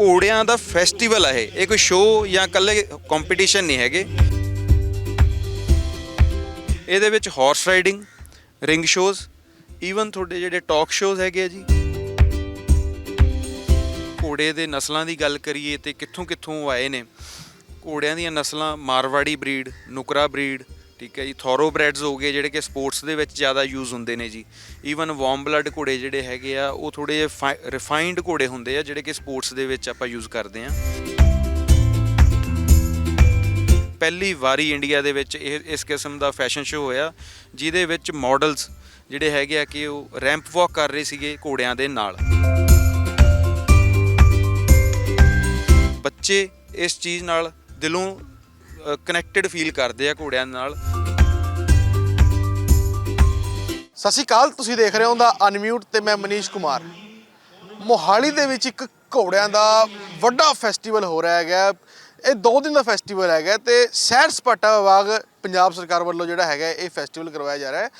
ਘੋੜਿਆਂ ਦਾ ਫੈਸਟੀਵਲ ਹੈ ਇਹ। ਕੋਈ ਸ਼ੋਅ ਜਾਂ ਇਕੱਲੇ ਕੰਪੀਟੀਸ਼ਨ ਨਹੀਂ ਹੈਗੇ। ਇਹਦੇ ਵਿੱਚ horse riding ring shows even ਤੁਹਾਡੇ ਜਿਹੜੇ ਟਾਕ ਸ਼ੋਜ਼ ਹੈਗੇ ਆ ਜੀ। ਘੋੜੇ ਦੇ ਨਸਲਾਂ ਦੀ ਗੱਲ ਕਰੀਏ ਤੇ ਕਿੱਥੋਂ ਕਿੱਥੋਂ ਆਏ ਨੇ। ਘੋੜਿਆਂ ਦੀਆਂ ਨਸਲਾਂ ਮਾਰਵਾੜੀ ਬਰੀਡ, ਨੁਕਰਾ ਬਰੀਡ ਠੀਕ ਹੈ ਜੀ ਥੋਰੋਬ੍ਰੈਡਸ ਹੋ ਗਏ ਜਿਹੜੇ ਕਿ ਸਪੋਰਟਸ ਦੇ ਵਿੱਚ ਜ਼ਿਆਦਾ ਯੂਜ਼ ਹੁੰਦੇ ਨੇ ਜੀ। ਈਵਨ ਵਾਰਮ ਬਲੱਡ ਘੋੜੇ ਜਿਹੜੇ ਹੈਗੇ ਆ, ਉਹ ਥੋੜੇ ਜਿਹੇ ਰਿਫਾਈਨਡ ਘੋੜੇ ਹੁੰਦੇ ਆ ਜਿਹੜੇ ਕਿ ਸਪੋਰਟਸ ਦੇ ਵਿੱਚ ਆਪਾਂ ਯੂਜ਼ ਕਰਦੇ ਆ। ਪਹਿਲੀ ਵਾਰੀ ਇੰਡੀਆ ਦੇ ਵਿੱਚ ਇਹ, ਇਸ ਕਿਸਮ ਦਾ ਫੈਸ਼ਨ ਸ਼ੋਅ ਹੋਇਆ, ਜਿਹਦੇ ਵਿੱਚ ਮਾਡਲਸ ਜਿਹੜੇ ਹੈਗੇ ਆ ਕਿ ਉਹ ਰੈਂਪ ਵਾਕ ਕਰ ਰਹੇ ਸੀਗੇ ਘੋੜਿਆਂ ਦੇ ਨਾਲ। ਬੱਚੇ ਇਸ ਚੀਜ਼ ਨਾਲ ਦਿਲੋਂ ਕਨੈਕਟਡ ਫੀਲ ਕਰਦੇ ਆ ਘੋੜਿਆਂ ਨਾਲ। ਸਤਿ ਸ਼੍ਰੀ ਅਕਾਲ, ਤੁਸੀਂ ਦੇਖ ਰਹੇ ਹੋ ਦਾ ਅਨਮਿਊਟ ਤੇ ਮੈਂ ਮਨੀਸ਼ ਕੁਮਾਰ। ਮੋਹਾਲੀ ਦੇ ਵਿੱਚ ਇੱਕ ਘੋੜਿਆਂ ਦਾ ਵੱਡਾ ਫੈਸਟੀਵਲ ਹੋ ਰਿਹਾ ਹੈਗਾ। ਇਹ 2 ਦਿਨ ਦਾ ਫੈਸਟੀਵਲ ਹੈਗਾ ਤੇ ਸੈਰ ਸਪਾਟਾ ਵਿਭਾਗ ਪੰਜਾਬ ਸਰਕਾਰ ਵੱਲੋਂ ਜਿਹੜਾ ਹੈਗਾ ਇਹ ਫੈਸਟੀਵਲ ਕਰਵਾਇਆ ਜਾ ਰਿਹਾ ਹੈ।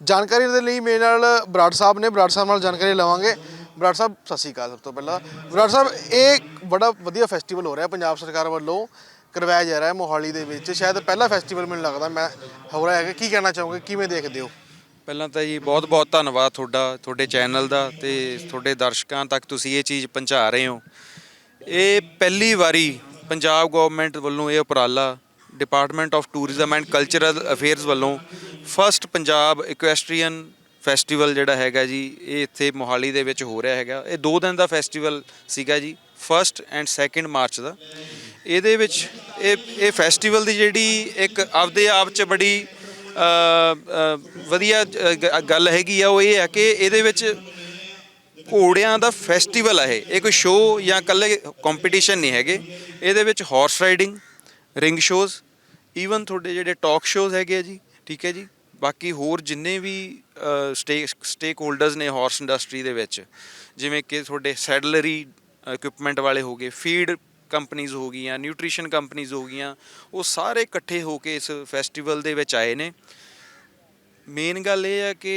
ਜਾਣਕਾਰੀ ਦੇ ਲਈ ਮੇਰੇ ਨਾਲ ਬਰਾੜ ਸਾਹਿਬ ਨੇ, ਬਰਾੜ ਸਾਹਿਬ ਨਾਲ ਜਾਣਕਾਰੀ ਲਵਾਂਗੇ। ਬਰਾੜ ਸਾਹਿਬ, ਸਤਿ ਸ਼੍ਰੀ ਅਕਾਲ ਸਭ ਤੋਂ ਪਹਿਲਾਂ। ਬਰਾੜ ਸਾਹਿਬ, ਇਹ ਬੜਾ ਵਧੀਆ ਫੈਸਟੀਵਲ ਹੋ ਰਿਹਾ ਪੰਜਾਬ ਸਰਕਾਰ ਵੱਲੋਂ। ਕਰਵਾਇਆ ਜਾ ਰਿਹਾ ਹੈ ਮੋਹਾਲੀ ਦੇ ਵਿੱਚ। ਸ਼ਾਇਦ ਪਹਿਲਾ ਫੈਸਟੀਵਲ ਮੈਨੂੰ ਲੱਗਦਾ, ਮੈਂ ਹੋ ਰਿਹਾ ਹੈਗਾ ਕੀ ਕਹਿਣਾ ਚਾਹੋਗੇ, ਕਿਵੇਂ ਦੇਖਦੇ ਹੋ? ਪਹਿਲਾਂ ਤਾਂ ਜੀ ਬਹੁਤ ਬਹੁਤ ਧੰਨਵਾਦ ਤੁਹਾਡਾ, ਤੁਹਾਡੇ ਚੈਨਲ ਦਾ ਤੇ ਤੁਹਾਡੇ ਦਰਸ਼ਕਾਂ ਤੱਕ ਤੁਸੀਂ ਇਹ ਚੀਜ਼ ਪਹੁੰਚਾ ਰਹੇ ਹੋ। ਇਹ ਪਹਿਲੀ ਵਾਰੀ ਪੰਜਾਬ ਗਵਰਨਮੈਂਟ ਵੱਲੋਂ ਇਹ ਉਪਰਾਲਾ department of tourism and cultural affairs ਵੱਲੋਂ ਫਰਸਟ ਪੰਜਾਬ ਇਕੁਐਸਟਰੀਅਨ ਫੈਸਟੀਵਲ ਜਿਹੜਾ ਹੈਗਾ ਜੀ, ਇਹ ਇੱਥੇ ਮੋਹਾਲੀ ਦੇ ਵਿੱਚ ਹੋ ਰਿਹਾ ਹੈਗਾ। ਇਹ 2 ਦਿਨ ਦਾ ਫੈਸਟੀਵਲ ਸੀਗਾ ਜੀ ਫਰਸਟ ਐਂਡ ਸੈਕੰਡ ਮਾਰਚ ਦਾ। ਇਹਦੇ ਵਿੱਚ ਇਹ ਇਹ ਫੈਸਟੀਵਲ ਦੀ ਜਿਹੜੀ ਇੱਕ ਆਪਦੇ ਆਪ 'ਚ ਬੜੀ ਵਧੀਆ ਗੱਲ ਹੈਗੀ ਆ, ਉਹ ਇਹ ਹੈ ਕਿ ਇਹਦੇ ਵਿੱਚ ਘੋੜਿਆਂ ਦਾ ਫੈਸਟੀਵਲ ਹੈ ਇਹ। ਕੋਈ ਸ਼ੋਅ ਜਾਂ ਇਕੱਲੇ ਕੰਪੀਟੀਸ਼ਨ ਨਹੀਂ ਹੈਗੇ। ਇਹਦੇ ਵਿੱਚ horse riding ring shows even ਤੁਹਾਡੇ ਜਿਹੜੇ ਟਾਕ ਸ਼ੋਜ਼ ਹੈਗੇ ਆ ਜੀ, ਠੀਕ ਹੈ ਜੀ? ਬਾਕੀ ਹੋਰ ਜਿੰਨੇ ਵੀ ਸਟੇਕ ਸਟੇਕ ਹੋਲਡਰਸ ਨੇ ਹਾਰਸ ਇੰਡਸਟਰੀ ਦੇ ਵਿੱਚ, ਜਿਵੇਂ ਕਿ ਤੁਹਾਡੇ ਸੈਡਲਰੀ ਇਕਵਿਪਮੈਂਟ ਵਾਲੇ ਹੋ ਗਏ ਫੀਡ ਕੰਪਨੀਆਂ ਹੋ ਗਈਆਂ ਨਿਊਟ੍ਰੀਸ਼ਨ ਕੰਪਨੀਆਂ ਹੋ ਗਈਆਂ, ਉਹ ਸਾਰੇ ਇਕੱਠੇ ਹੋ ਕੇ ਇਸ ਫੈਸਟੀਵਲ ਦੇ ਵਿੱਚ ਆਏ ਨੇ। ਮੇਨ ਗੱਲ ਇਹ ਹੈ ਕਿ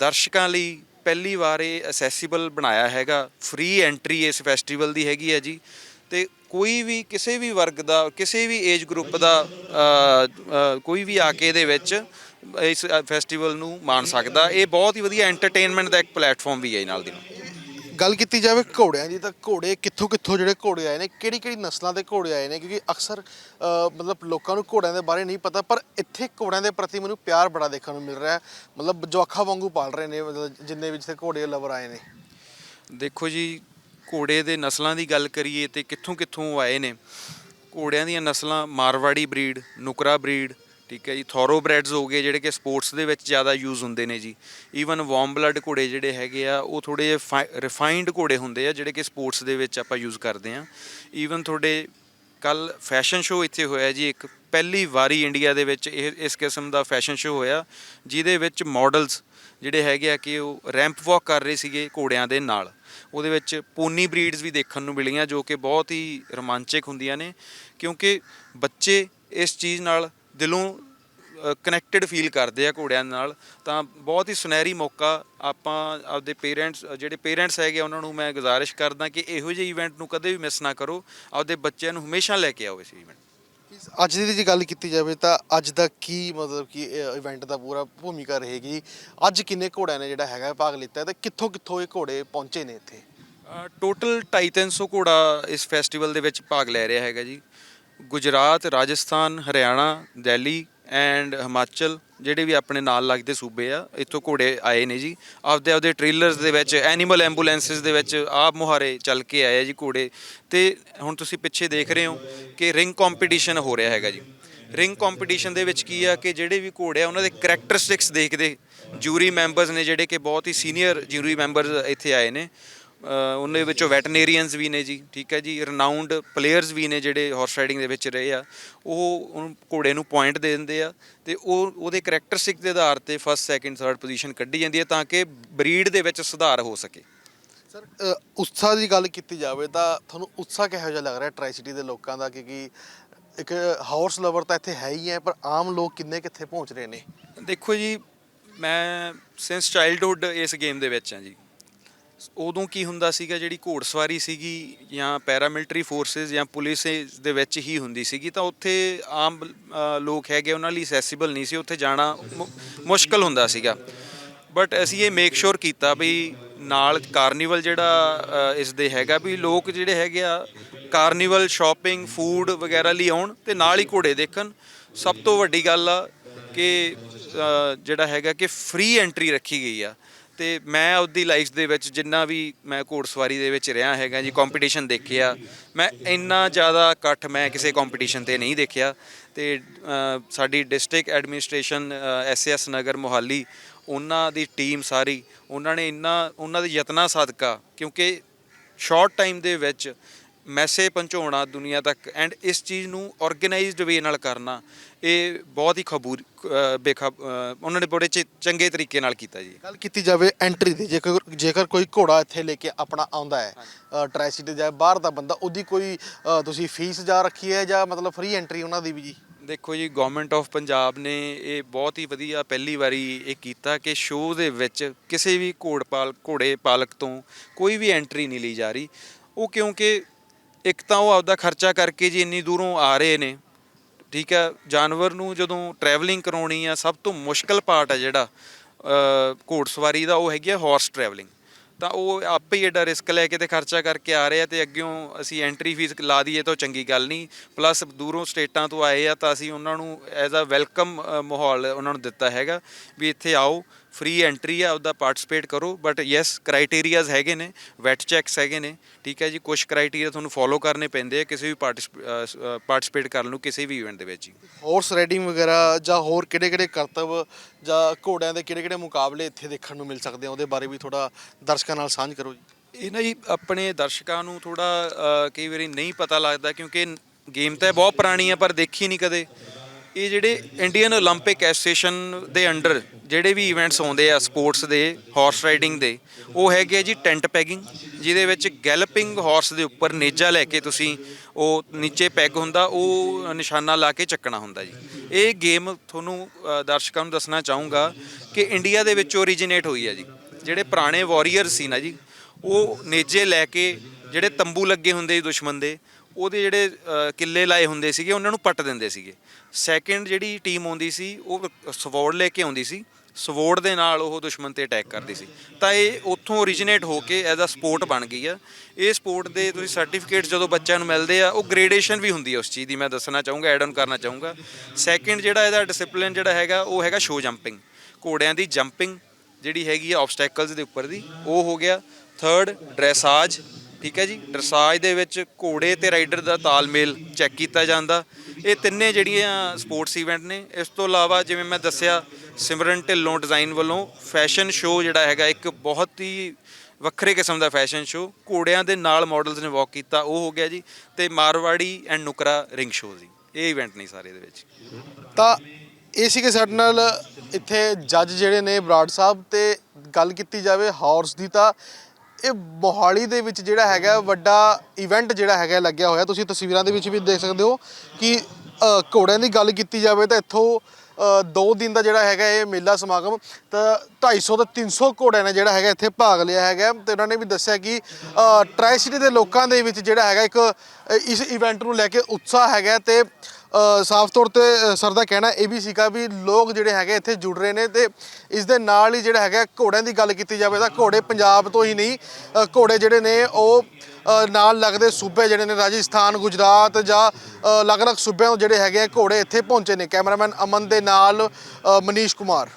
ਦਰਸ਼ਕਾਂ ਲਈ ਪਹਿਲੀ ਵਾਰ ਇਹ ਅਸੈਸੀਬਲ ਬਣਾਇਆ ਹੈਗਾ। ਫ੍ਰੀ ਐਂਟਰੀ ਇਸ ਫੈਸਟੀਵਲ ਦੀ ਹੈਗੀ ਹੈ ਜੀ। ਤੇ ਕੋਈ ਵੀ, ਕਿਸੇ ਵੀ ਵਰਗ ਦਾ, ਕਿਸੇ ਵੀ ਏਜ ਗਰੁੱਪ ਦਾ ਕੋਈ ਵੀ ਆ ਕੇ ਇਹਦੇ ਵਿੱਚ ਇਸ ਫੈਸਟੀਵਲ ਨੂੰ ਮਾਣ ਸਕਦਾ। ਇਹ ਬਹੁਤ ਹੀ ਵਧੀਆ ਐਂਟਰਟੇਨਮੈਂਟ ਦਾ ਇੱਕ ਪਲੇਟਫਾਰਮ ਵੀ ਹੈ ਨਾਲ ਦੀ ਨਾਲ। ਗੱਲ ਕੀਤੀ ਜਾਵੇ ਘੋੜਿਆਂ ਦੀ ਤਾਂ ਘੋੜੇ ਕਿੱਥੋਂ ਕਿੱਥੋਂ ਜਿਹੜੇ ਘੋੜੇ ਆਏ ਨੇ ਕਿਹੜੀ ਕਿਹੜੀ ਨਸਲਾਂ ਦੇ ਘੋੜੇ ਆਏ ਨੇ ਕਿਉਂਕਿ ਅਕਸਰ ਅ, ਮਤਲਬ ਲੋਕਾਂ ਨੂੰ ਘੋੜਿਆਂ ਦੇ ਬਾਰੇ ਨਹੀਂ ਪਤਾ ਪਰ ਇੱਥੇ ਘੋੜਿਆਂ ਦੇ ਪ੍ਰਤੀ ਮੈਨੂੰ ਪਿਆਰ ਬੜਾ ਦੇਖਣ ਨੂੰ ਮਿਲ ਰਿਹਾ ਹੈ। ਮਤਲਬ ਜਵਾਖਾਂ ਵਾਂਗੂ ਪਾਲ ਰਹੇ ਨੇ ਮਤਲਬ ਜਿੰਨੇ ਵੀ ਜਿੱਥੇ ਘੋੜੇ ਲਵਰ ਆਏ ਨੇ। ਦੇਖੋ ਜੀ ਘੋੜੇ ਦੇ ਨਸਲਾਂ ਦੀ ਗੱਲ ਕਰੀਏ ਤੇ ਕਿੱਥੋਂ ਕਿੱਥੋਂ ਆਏ ਨੇ। ਘੋੜਿਆਂ ਦੀਆਂ ਨਸਲਾਂ ਮਾਰਵਾੜੀ ਬਰੀਡ ਨੁਕਰਾ ਬਰੀਡ ਠੀਕ ਹੈ ਜੀ ਥੋਰੋਬ੍ਰੈਡਸ ਹੋ ਗਏ ਜਿਹੜੇ ਕਿ ਸਪੋਰਟਸ ਦੇ ਵਿੱਚ ਜ਼ਿਆਦਾ ਯੂਜ਼ ਹੁੰਦੇ ਨੇ ਜੀ। ਈਵਨ ਵਾਰਮ ਬਲੱਡ ਘੋੜੇ ਜਿਹੜੇ ਹੈਗੇ ਆ, ਉਹ ਥੋੜੇ ਜਿਹੇ ਰਿਫਾਈਨਡ ਘੋੜੇ ਹੁੰਦੇ ਆ ਜਿਹੜੇ ਕਿ ਸਪੋਰਟਸ ਦੇ ਵਿੱਚ ਆਪਾਂ ਯੂਜ਼ ਕਰਦੇ ਆ। ਈਵਨ ਤੁਹਾਡੇ ਕੱਲ ਫੈਸ਼ਨ ਸ਼ੋਅ ਇੱਥੇ ਹੋਇਆ ਜੀ, ਇੱਕ ਪਹਿਲੀ ਵਾਰੀ ਇੰਡੀਆ ਦੇ ਵਿੱਚ ਇਹ, ਇਸ ਕਿਸਮ ਦਾ ਫੈਸ਼ਨ ਸ਼ੋਅ ਹੋਇਆ, ਜਿਹਦੇ ਵਿੱਚ ਮਾਡਲਸ ਜਿਹੜੇ ਹੈਗੇ ਆ ਕਿ ਉਹ ਰੈਂਪ ਵਾਕ ਕਰ ਰਹੇ ਸੀਗੇ ਘੋੜਿਆਂ ਦੇ ਨਾਲ। ਉਹਦੇ ਵਿੱਚ ਪੋਨੀ ਬਰੀਡਸ ਵੀ ਦੇਖਣ ਨੂੰ ਮਿਲੀਆਂ, ਜੋ ਕਿ ਬਹੁਤ ਹੀ ਰੋਮਾਂਚਕ ਹੁੰਦੀਆਂ ਨੇ, ਕਿਉਂਕਿ ਬੱਚੇ ਇਸ ਚੀਜ਼ ਨਾਲ ਦਿਲੋਂ ਕਨੈਕਟਡ ਫੀਲ ਕਰਦੇ ਆ ਘੋੜਿਆਂ ਨਾਲ ਤਾਂ ਬਹੁਤ ਹੀ ਸੁਨਹਿਰੀ ਮੌਕਾ ਆਪਾਂ ਆਪਦੇ ਪੇਰੈਂਟਸ ਜਿਹੜੇ ਪੇਰੈਂਟਸ ਹੈਗੇ ਉਹਨਾਂ ਨੂੰ ਮੈਂ ਗੁਜ਼ਾਰਿਸ਼ ਕਰਦਾ ਕਿ ਇਹੋ ਜਿਹੇ ਇਵੈਂਟ ਨੂੰ ਕਦੇ ਵੀ ਮਿਸ ਨਾ ਕਰੋ। ਆਪਦੇ ਬੱਚਿਆਂ ਨੂੰ ਹਮੇਸ਼ਾ ਲੈ ਕੇ ਆਓ ਇਸ ਇਵੈਂਟ ਅੱਜ ਦੀ ਜੇ ਗੱਲ ਕੀਤੀ ਜਾਵੇ ਤਾਂ ਅੱਜ ਦਾ ਕੀ ਮਤਲਬ ਕਿ ਇਵੈਂਟ ਦਾ ਪੂਰਾ ਭੂਮਿਕਾ ਰਹੇਗੀ? ਅੱਜ ਕਿੰਨੇ ਘੋੜਿਆਂ ਨੇ ਜਿਹੜਾ ਹੈਗਾ ਭਾਗ ਲਿੱਤਾ ਤੇ ਕਿੱਥੋਂ ਕਿੱਥੋਂ ਇਹ ਘੋੜੇ ਪਹੁੰਚੇ ਨੇ ਇੱਥੇ? ਟੋਟਲ 250 ਘੋੜਾ ਇਸ ਫੈਸਟੀਵਲ ਦੇ ਵਿੱਚ ਭਾਗ ਲੈ ਰਿਹਾ ਹੈਗਾ ਜੀ। ਗੁਜਰਾਤ, ਰਾਜਸਥਾਨ, ਹਰਿਆਣਾ, ਦਿੱਲੀ ਐਂਡ ਹਿਮਾਚਲ ਜਿਹੜੇ ਵੀ ਆਪਣੇ ਨਾਲ ਲੱਗਦੇ ਸੂਬੇ ਆ, ਇੱਥੋਂ ਘੋੜੇ ਆਏ ਨੇ ਜੀ। ਆਪਦੇ ਆਪਦੇ ਟ੍ਰੇਲਰਸ ਦੇ ਵਿੱਚ ਐਨੀਮਲ ਐਂਬੂਲੈਂਸਸ ਦੇ ਵਿੱਚ ਆਪ ਮੁਹਾਰੇ ਚੱਲ ਕੇ ਆਏ ਆ ਜੀ ਘੋੜੇ। ਤੇ ਹੁਣ ਤੁਸੀਂ ਪਿੱਛੇ ਦੇਖ ਰਹੇ ਹੋ ਕਿ ਰਿੰਗ ਕੰਪੀਟੀਸ਼ਨ ਹੋ ਰਿਹਾ ਹੈਗਾ ਜੀ। ਰਿੰਗ ਕੰਪੀਟੀਸ਼ਨ ਦੇ ਵਿੱਚ ਕੀ ਆ ਕਿ ਜਿਹੜੇ ਵੀ ਘੋੜੇ ਆ, ਉਹਨਾਂ ਦੇ ਕਰੈਕਟਰਿਸਟਿਕਸ ਦੇਖਦੇ ਜੂਰੀ ਮੈਂਬਰਸ ਨੇ ਜਿਹੜੇ ਕਿ ਬਹੁਤ ਹੀ ਸੀਨੀਅਰ ਜੂਰੀ ਮੈਂਬਰਸ ਇੱਥੇ ਆਏ ਨੇ। ਉਹਨਾਂ ਵਿੱਚੋਂ ਵੈਟਰਨੇਰੀਅਨਸ ਵੀ ਨੇ ਜੀ ਠੀਕ ਹੈ ਜੀ ਰਿਨਾਊਂਡ ਪਲੇਅਰਸ ਵੀ ਨੇ ਜਿਹੜੇ ਹਾਰਸ ਰਾਈਡਿੰਗ ਦੇ ਵਿੱਚ ਰਹੇ ਆ। ਉਹ ਉਹਨੂੰ ਘੋੜੇ ਨੂੰ ਪੁਆਇੰਟ ਦੇ ਦਿੰਦੇ ਆ ਤੇ ਉਹ ਉਹਦੇ ਕਰੈਕਟਰਿਸਟਿਕ ਦੇ ਆਧਾਰ ਤੇ ਫਸਟ ਸੈਕਿੰਡ ਥਰਡ ਪੋਜੀਸ਼ਨ ਕੱਢੀ ਜਾਂਦੀ ਹੈ ਤਾਂ ਕਿ ਬਰੀਡ ਦੇ ਵਿੱਚ ਸੁਧਾਰ ਹੋ ਸਕੇ। ਸਰ ਉਤਸ਼ਾਹ ਦੀ ਗੱਲ ਕੀਤੀ ਜਾਵੇ ਤਾਂ ਤੁਹਾਨੂੰ ਉਤਸ਼ਾਹ ਕਿਹੋ ਜਿਹਾ ਲੱਗ ਰਿਹਾ ਟ੍ਰਾਈ ਸਿਟੀ ਦੇ ਲੋਕਾਂ ਦਾ? ਕਿਉਂਕਿ ਇੱਕ ਹਾਰਸ ਲਵਰ ਤਾਂ ਇੱਥੇ ਹੈ ਹੀ ਹੈ ਪਰ ਆਮ ਲੋਕ ਕਿੰਨੇ ਕਿੱਥੇ ਪਹੁੰਚ ਰਹੇ ਨੇ? ਦੇਖੋ ਜੀ ਮੈਂ ਸਿੰਸ ਚਾਈਲਡਹੂਡ ਇਸ ਗੇਮ ਦੇ ਵਿੱਚ ਹਾਂ ਜੀ। ਉਦੋਂ ਕੀ ਹੁੰਦਾ ਸੀਗਾ ਜਿਹੜੀ ਘੋੜਸਵਾਰੀ ਸੀਗੀ ਜਾਂ ਪੈਰਾਮਿਲਟਰੀ ਫੋਰਸਸ ਜਾਂ ਪੁਲਿਸ ਦੇ ਵਿੱਚ ਹੀ ਹੁੰਦੀ ਸੀਗੀ ਤਾਂ ਉੱਥੇ ਆਮ ਲੋਕ ਹੈਗੇ ਉਹਨਾਂ ਲਈ ਅਸੈਸਿਬਲ ਨਹੀਂ ਸੀ ਉੱਥੇ ਜਾਣਾ ਮੁ- ਮੁਸ਼ਕਲ ਹੁੰਦਾ ਸੀਗਾ। ਬਟ ਅਸੀਂ ਇਹ ਮੇਕ ਸ਼ੋਰ ਕੀਤਾ ਵੀ ਨਾਲ ਕਾਰਨੀਵਲ ਜਿਹੜਾ ਅ, ਇਸ ਦੇ ਹੈਗਾ ਵੀ ਲੋਕ ਜਿਹੜੇ ਹੈਗੇ ਆ ਕਾਰਨੀਵਲ ਸ਼ਾਪਿੰਗ ਫੂਡ ਵਗੈਰਾ ਲਈ ਆਉਣ ਤੇ ਨਾਲ ਹੀ ਘੋੜੇ ਦੇਖਣ। ਸਭ ਤੋਂ ਵੱਡੀ ਗੱਲ ਆ ਕਿ ਜਿਹੜਾ ਹੈਗਾ ਕਿ ਫ੍ਰੀ ਐਂਟਰੀ ਰੱਖੀ ਗਈ ਆ। ਤੇ ਮੈਂ ਆਪਦੀ ਲਾਈਫ ਦੇ ਵਿੱਚ ਜਿੰਨਾ ਵੀ ਮੈਂ ਘੋੜਸਵਾਰੀ ਦੇ ਵਿੱਚ ਰਿਹਾ ਹੈਗਾ ਜੀ ਕੰਪੀਟੀਸ਼ਨ ਦੇਖਿਆ ਮੈਂ ਇੰਨਾ ਜ਼ਿਆਦਾ ਇਕੱਠ ਮੈਂ ਕਿਸੇ ਕੰਪੀਟੀਸ਼ਨ ਤੇ ਨਹੀਂ ਦੇਖਿਆ ਤੇ ਅ, ਸਾਡੀ district administration SS Nagar Mohali ਉਹਨਾਂ ਦੀ ਟੀਮ ਸਾਰੀ ਉਹਨਾਂ ਨੇ ਇੰਨਾ ਉਹਨਾਂ ਦੇ ਯਤਨਾਂ ਸਦਕਾ ਕਿਉਂਕਿ ਸ਼ਾਰਟ ਟਾਈਮ ਦੇ ਵਿੱਚ ਮੈਸੇਜ ਪਹੁੰਚਾਉਣਾ ਦੁਨੀਆ ਤੱਕ ਐਂਡ ਇਸ ਚੀਜ਼ ਨੂੰ ਆਰਗੇਨਾਈਜ਼ਡ ਵੇ ਨਾਲ ਕਰਨਾ ਇਹ ਬਹੁਤ ਹੀ ਖਬੂਰ ਬੇਖਬ ਉਹਨਾਂ ਨੇ ਬੜੇ ਚੰਗੇ ਤਰੀਕੇ ਨਾਲ ਕੀਤਾ ਜੀ। ਗੱਲ ਕੀਤੀ ਜਾਵੇ ਐਂਟਰੀ ਦੀ ਜੇਕਰ ਜੇਕਰ ਕੋਈ ਘੋੜਾ ਇੱਥੇ ਲੈ ਕੇ ਆਪਣਾ ਆਉਂਦਾ ਹੈ ਟਰਾਈ ਸਿਟੀ ਜਾਂ ਬਾਹਰ ਦਾ ਬੰਦਾ ਉਹਦੀ ਕੋਈ ਤੁਸੀਂ ਫੀਸ ਜਾ ਰੱਖੀ ਹੈ ਜਾਂ ਮਤਲਬ ਫ੍ਰੀ ਐਂਟਰੀ ਉਹਨਾਂ ਦੀ ਵੀ ਜੀ? ਦੇਖੋ ਜੀ ਗਵਰਨਮੈਂਟ ਆਫ ਪੰਜਾਬ ਨੇ ਇਹ ਬਹੁਤ ਹੀ ਵਧੀਆ ਪਹਿਲੀ ਵਾਰੀ ਇਹ ਕੀਤਾ ਕਿ ਸ਼ੋਅ ਦੇ ਵਿੱਚ ਕਿਸੇ ਵੀ ਘੋੜਪਾਲ ਘੋੜੇ ਪਾਲਕ ਤੋਂ ਕੋਈ ਵੀ ਐਂਟਰੀ ਨਹੀਂ ਲਈ ਜਾ ਰਹੀ। ਉਹ ਕਿਉਂਕਿ ਇੱਕ ਤਾਂ ਉਹ ਆਪਦਾ ਖਰਚਾ ਕਰਕੇ ਜੀ ਇੰਨੀ ਦੂਰੋਂ ਆ ਰਹੇ ਨੇ। ਠੀਕ ਹੈ ਜਾਨਵਰ ਨੂੰ ਜਦੋਂ ਟਰੈਵਲਿੰਗ ਕਰਾਉਣੀ ਆ ਸਭ ਤੋਂ ਮੁਸ਼ਕਲ ਪਾਰਟ ਹੈ ਜਿਹੜਾ ਅ, ਘੋੜਸਵਾਰੀ ਦਾ ਉਹ ਹੈਗੀ ਆ ਹਾਰਸ ਟਰੈਵਲਿੰਗ ਤਾਂ ਉਹ ਆਪੇ ਹੀ ਐਡਾ ਰਿਸਕ ਲੈ ਕੇ ਤੇ ਖਰਚਾ ਕਰਕੇ ਆ ਰਹੇ ਆ ਤੇ ਅੱਗਿਓਂ ਅਸੀਂ ਐਂਟਰੀ ਫੀਸ ਲਾ ਦਈਏ ਤਾਂ ਉਹ ਚੰਗੀ ਗੱਲ ਨਹੀਂ। ਪਲੱਸ ਦੂਰੋਂ ਸਟੇਟਾਂ ਤੋਂ ਆਏ ਆ ਤਾਂ ਅਸੀਂ ਉਹਨਾਂ ਨੂੰ ਐਜ਼ ਅ ਵੈਲਕਮ ਮਾਹੌਲ ਉਹਨਾਂ ਨੂੰ ਦਿੱਤਾ ਹੈਗਾ ਵੀ ਇੱਥੇ ਆਓ। ਫ੍ਰੀ ਐਂਟਰੀ ਆ ਉਹਦਾ ਪਾਰਟਿਸਿਪੇਟ ਕਰੋ ਬਟ ਯੈਸ ਕ੍ਰਾਈਟੇਰੀਆਜ਼ ਹੈਗੇ ਨੇ ਵੈਟ ਚੈੱਕਸ ਹੈਗੇ ਨੇ ਠੀਕ ਹੈ ਜੀ ਕੁਝ ਕ੍ਰਾਈਟੇਰੀਆ ਤੁਹਾਨੂੰ ਫੋਲੋ ਕਰਨੇ ਪੈਂਦੇ ਆ ਕਿਸੇ ਵੀ ਪਾਰਟਿਸਿਪੇਟ ਕਰਨ ਨੂੰ ਕਿਸੇ ਵੀ ਇਵੈਂਟ ਦੇ ਵਿੱਚ ਜੀ। ਹਾਰਸ ਰਾਈਡਿੰਗ ਵਗੈਰਾ ਜਾਂ ਹੋਰ ਕਿਹੜੇ ਕਿਹੜੇ ਕਰਤੱਵ ਜਾਂ ਘੋੜਿਆਂ ਦੇ ਕਿਹੜੇ ਕਿਹੜੇ ਮੁਕਾਬਲੇ ਇੱਥੇ ਦੇਖਣ ਨੂੰ ਮਿਲ ਸਕਦੇ ਆ ਉਹਦੇ ਬਾਰੇ ਵੀ ਥੋੜਾ ਦਰਸ਼ਕਾਂ ਨਾਲ ਸਾਂਝ ਕਰੋ ਜੀ। ਇਹ ਨਾ ਜੀ ਆਪਣੇ ਦਰਸ਼ਕਾਂ ਨੂੰ ਥੋੜਾ ਕਈ ਵਾਰੀ ਨਹੀਂ ਪਤਾ ਲੱਗਦਾ ਕਿਉਂਕਿ ਗੇਮ ਤਾਂ ਬਹੁਤ ਪੁਰਾਣੀ ਆ ਪਰ ਦੇਖੀ ਨਹੀਂ ਕਦੇ। ਇਹ ਜਿਹੜੇ ਇੰਡੀਅਨ 올림픽 ਐਸੋਸੀਏਸ਼ਨ ਦੇ ਅੰਡਰ ਜਿਹੜੇ ਵੀ ਇਵੈਂਟਸ ਆਉਂਦੇ ਆ ਸਪੋਰਟਸ ਦੇ ਹਾਰਸ ਰਾਈਡਿੰਗ ਦੇ ਉਹ ਹੈਗੇ ਆ ਜੀ ਟੈਂਟ ਪੈਗਿੰਗ ਜਿਹਦੇ ਵਿੱਚ ਗੈਲਪਿੰਗ ਹਾਰਸ ਦੇ ਉੱਪਰ ਨੇਜਾ ਲੈ ਕੇ ਤੁਸੀਂ ਉਹ ਨੀਚੇ ਪੈਗ ਹੁੰਦਾ ਉਹ ਨਿਸ਼ਾਨਾ ਲਾ ਕੇ ਚੱਕਣਾ ਹੁੰਦਾ ਜੀ ਇਹ ਗੇਮ ਤੁਹਾਨੂੰ ਅ, ਦਰਸ਼ਕਾਂ ਨੂੰ ਦੱਸਣਾ ਚਾਹੂੰਗਾ ਕਿ ਇੰਡੀਆ ਦੇ ਵਿੱਚ ਓਰੀਜਿਨੇਟ ਹੋਈ ਹੈ ਜੀ ਜਿਹੜੇ ਪੁਰਾਣੇ ਵਾਰੀਅਰ ਸੀ ਨਾ ਜੀ ਉਹ ਨੇਜੇ ਲੈ ਕੇ ਜਿਹੜੇ ਤੰਬੂ ਲੱਗੇ ਹੁੰਦੇ ਸੀ ਦੁਸ਼ਮਣ ਦੇ ਉਹਦੇ ਜਿਹੜੇ ਅ, ਕਿੱਲੇ ਲਾਏ ਹੁੰਦੇ ਸੀਗੇ ਉਹਨਾਂ ਨੂੰ ਪੱਟ ਦਿੰਦੇ ਸੀਗੇ। ਸੈਕਿੰਡ ਜਿਹੜੀ ਟੀਮ ਆਉਂਦੀ ਸੀ ਉਹ ਸਵੋਰਡ ਲੈ ਕੇ ਆਉਂਦੀ ਸੀ। ਸਵੋਰਡ ਦੇ ਨਾਲ ਉਹ ਦੁਸ਼ਮਣ ਤੇ ਅਟੈਕ ਕਰਦੀ ਸੀ। ਤਾਂ ਇਹ ਉੱਥੋਂ ਓਰੀਜਿਨੇਟ ਹੋ ਕੇ ਐਜ਼ ਅ ਸਪੋਰਟ ਬਣ ਗਈ ਆ। ਇਹ ਸਪੋਰਟ ਦੇ ਤੁਸੀਂ ਸਰਟੀਫਿਕੇਟ ਜਦੋਂ ਬੱਚਿਆਂ ਨੂੰ ਮਿਲਦੇ ਆ ਉਹ ਗ੍ਰੇਡੇਸ਼ਨ ਵੀ ਹੁੰਦੀ ਆ ਉਸ ਚੀਜ਼ ਦੀ। ਮੈਂ ਦੱਸਣਾ ਚਾਹੂੰਗਾ ਐਡ ਆਨ ਕਰਨਾ ਚਾਹੂੰਗਾ। ਸੈਕਿੰਡ ਜਿਹੜਾ ਇਹਦਾ ਡਿਸਪਲਿਨ ਜਿਹੜਾ ਹੈਗਾ ਉਹ ਹੈਗਾ ਸ਼ੋ ਜੰਪਿੰਗ ਘੋੜਿਆਂ ਦੀ ਜੰਪਿੰਗ ਜਿਹੜੀ ਹੈਗੀ ਆ ਆਬਸਟੈਕਲਸ ਦੇ ਉੱਪਰ ਦੀ ਉਹ ਹੋ ਗਿਆ। ਥਰਡ ਡਰੈਸਾਜ ਠੀਕ ਹੈ ਜੀ। ਡਰਸਾਜ ਦੇ ਵਿੱਚ ਘੋੜੇ ਤੇ ਰਾਈਡਰ ਦਾ ਤਾਲਮੇਲ ਚੈੱਕ ਕੀਤਾ ਜਾਂਦਾ। ਇਹ ਤਿੰਨੇ ਜਿਹੜੀਆਂ ਸਪੋਰਟਸ ਇਵੈਂਟ ਨੇ, ਇਸ ਤੋਂ ਇਲਾਵਾ ਜਿਵੇਂ ਮੈਂ ਦੱਸਿਆ, ਸਿਮਰਨ ਢਿੱਲੋਂ ਡਿਜ਼ਾਈਨ ਵੱਲੋਂ ਫੈਸ਼ਨ ਸ਼ੋਅ ਜਿਹੜਾ ਹੈਗਾ, ਇੱਕ ਬਹੁਤ ਹੀ ਵੱਖਰੇ ਕਿਸਮ ਦਾ ਫੈਸ਼ਨ ਸ਼ੋਅ ਘੋੜਿਆਂ ਦੇ ਨਾਲ ਮਾਡਲਸ ਨੇ ਵਾਕ ਕੀਤਾ, ਉਹ ਹੋ ਗਿਆ ਜੀ ਤੇ Marwari and Nukra ring show ਜੀ। ਇਹ ਇਵੈਂਟ ਨਹੀਂ ਸਾਰੇ ਦੇ ਵਿੱਚ। ਤਾਂ ਇਹ ਸੀਗੇ ਸਾਡੇ ਨਾਲ ਇੱਥੇ ਜੱਜ ਜਿਹੜੇ ਨੇ ਬਰਾੜ ਸਾਹਿਬ ਤੇ ਗੱਲ ਕੀਤੀ ਜਾਵੇ ਹਾਰਸ ਦੀ ਤਾਂ ਇਹ ਮੋਹਾਲੀ ਦੇ ਵਿੱਚ ਜਿਹੜਾ ਹੈਗਾ ਵੱਡਾ ਇਵੈਂਟ ਜਿਹੜਾ ਹੈਗਾ ਲੱਗਿਆ ਹੋਇਆ, ਤੁਸੀਂ ਤਸਵੀਰਾਂ ਦੇ ਵਿੱਚ ਵੀ ਦੇਖ ਸਕਦੇ ਹੋ ਕਿ ਘੋੜਿਆਂ ਦੀ ਗੱਲ ਕੀਤੀ ਜਾਵੇ ਤਾਂ ਇੱਥੋਂ ਦੋ ਦਿਨ ਦਾ ਜਿਹੜਾ ਹੈਗਾ ਇਹ ਮੇਲਾ ਸਮਾਗਮ, ਤਾਂ 250 ਤੋਂ 300 ਘੋੜਿਆਂ ਨੇ ਜਿਹੜਾ ਹੈਗਾ ਇੱਥੇ ਭਾਗ ਲਿਆ ਹੈਗਾ। ਤੇ ਉਹਨਾਂ ਨੇ ਵੀ ਦੱਸਿਆ ਕਿ ਟ੍ਰਾਈ ਸਿਟੀ ਦੇ ਲੋਕਾਂ ਦੇ ਵਿੱਚ ਜਿਹੜਾ ਹੈਗਾ ਇੱਕ ਇਸ ਇਵੈਂਟ ਨੂੰ ਲੈ ਕੇ ਉਤਸ਼ਾਹ ਹੈਗਾ ਤੇ ਸਾਫ਼ ਤੌਰ ਤੇ ਸਰ ਦਾ ਕਹਿਣਾ ਇਹ ਵੀ ਸੀਗਾ ਵੀ ਲੋਕ ਜਿਹੜੇ ਹੈਗੇ ਇੱਥੇ ਜੁੜ ਰਹੇ ਨੇ ਤੇ ਇਸ ਦੇ ਨਾਲ ਹੀ ਜਿਹੜਾ ਹੈਗਾ ਘੋੜਿਆਂ ਦੀ ਗੱਲ ਕੀਤੀ ਜਾਵੇ ਤਾਂ ਘੋੜੇ ਪੰਜਾਬ ਤੋਂ ਹੀ ਨਹੀਂ ਘੋੜੇ ਜਿਹੜੇ ਨੇ ਉਹ ਨਾਲ ਲੱਗਦੇ ਸੂਬੇ ਜਿਹੜੇ ਨੇ ਰਾਜਸਥਾਨ, ਗੁਜਰਾਤ ਜਾਂ ਅਲੱਗ-ਅਲੱਗ ਸੂਬਿਆਂ ਤੋਂ ਜਿਹੜੇ ਹੈਗੇ ਘੋੜੇ ਇੱਥੇ ਪਹੁੰਚੇ ਨੇ। ਕੈਮਰਾਮੈਨ ਅਮਨ ਦੇ ਨਾਲ ਮਨੀਸ਼ ਕੁਮਾਰ।